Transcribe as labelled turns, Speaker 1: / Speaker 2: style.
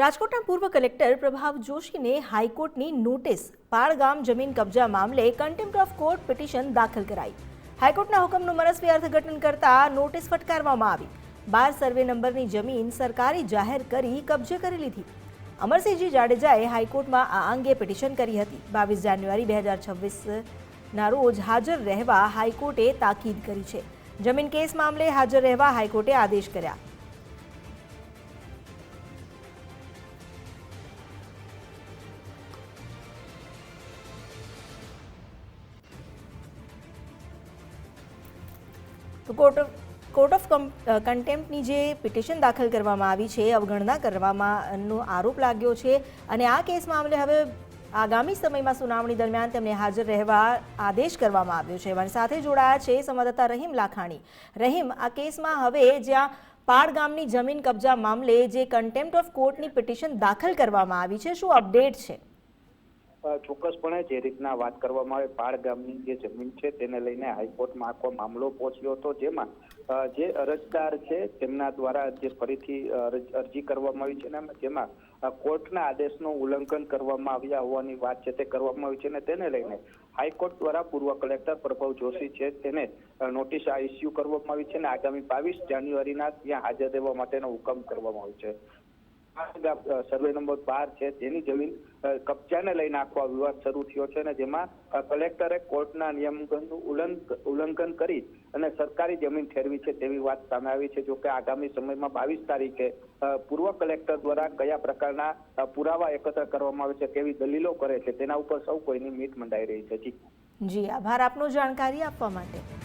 Speaker 1: રાજકોટના પૂર્વ કલેક્ટર પ્રભાવ જોશીને હાઈકોર્ટની નોટિસ, પાળગામ જમીન કબજા મામલે કન્ટેમ્પ્ટ ઓફ કોર્ટ પિટિશન દાખલ કરાઈ. હાઈકોર્ટના હુકમનું મનસ્વી અર્થઘટન કરતા નોટિસ ફટકારવામાં આવી. બાર સર્વે નંબરની જમીન સરકારી જાહેર કરી કબજે કરી લીધી. અમરસિંહજી જાડેજાએ હાઈકોર્ટમાં આ અંગે પિટિશન કરી હતી. બાવીસ જાન્યુઆરી બે હજાર છવ્વીસના રોજ હાજર રહેવા હાઈકોર્ટે તાકીદ કરી છે. જમીન કેસ મામલે હાજર રહેવા હાઈકોર્ટે આદેશ કર્યા. તો કોર્ટ કોર્ટ ઓફ કન્ટેમ્પની જે પિટિશન દાખલ કરવામાં આવી છે, અવગણના કરવામાંનો આરોપ લાગ્યો છે અને આ કેસ મામલે હવે આગામી સમયમાં સુનાવણી દરમિયાન તેમને હાજર રહેવા આદેશ કરવામાં આવ્યો છે. અને સાથે જોડાયા છે સંવાદદાતા રહીમ લાખાણી. રહીમ, આ કેસમાં હવે જ્યાં પાડ ગામની જમીન કબજા મામલે જે કન્ટેમ્પ્ટ ઓફ કોર્ટની પિટિશન દાખલ કરવામાં આવી છે, શું અપડેટ છે?
Speaker 2: ચોક્કસપણે જે રીતના વાત કરવામાં આવે, પાળ ગામની જે જમીન છે તેને લઈને હાઈકોર્ટમાં આખો મામલો પહોંચ્યો હતો, જેમાં જે અરજદાર છે તેમના દ્વારા જે ફરીથી અરજી કરવામાં આવી છે ને જેમાં કોર્ટના આદેશનું ઉલ્લંઘન કરવામાં આવ્યા હોવાની વાત છે તે કરવામાં આવી છે અને તેને લઈને હાઈકોર્ટ દ્વારા પૂર્વ કલેક્ટર પ્રભવ જોશી છે તેને નોટિસ ઇસ્યુ કરવામાં આવી છે અને આગામી બાવીસ જાન્યુઆરીના ત્યાં હાજર રહેવા માટેનો હુકમ કરવામાં આવ્યો છે. સર્વે નંબર બાર છે તેની જમીન કબજાને લઈને આખો વિવાદ શરૂ થયો છે અને જેમાં કલેક્ટરે કોર્ટના નિયમનું ઉલ્લંઘન કરી અને સરકારી જમીન ઠેરવી છે તેવી વાત સામે આવી છે. જોકે આગામી સમયમાં બાવીસ તારીખે પૂર્વ કલેક્ટર દ્વારા કયા પ્રકારના પુરાવા એકત્ર કરવામાં આવે છે, કેવી દલીલો કરે છે, તેના ઉપર સૌ કોઈની મીટ મંડાઈ રહી છે. જી.
Speaker 1: જી, આભાર આપનો જાણકારી આપવા માટે.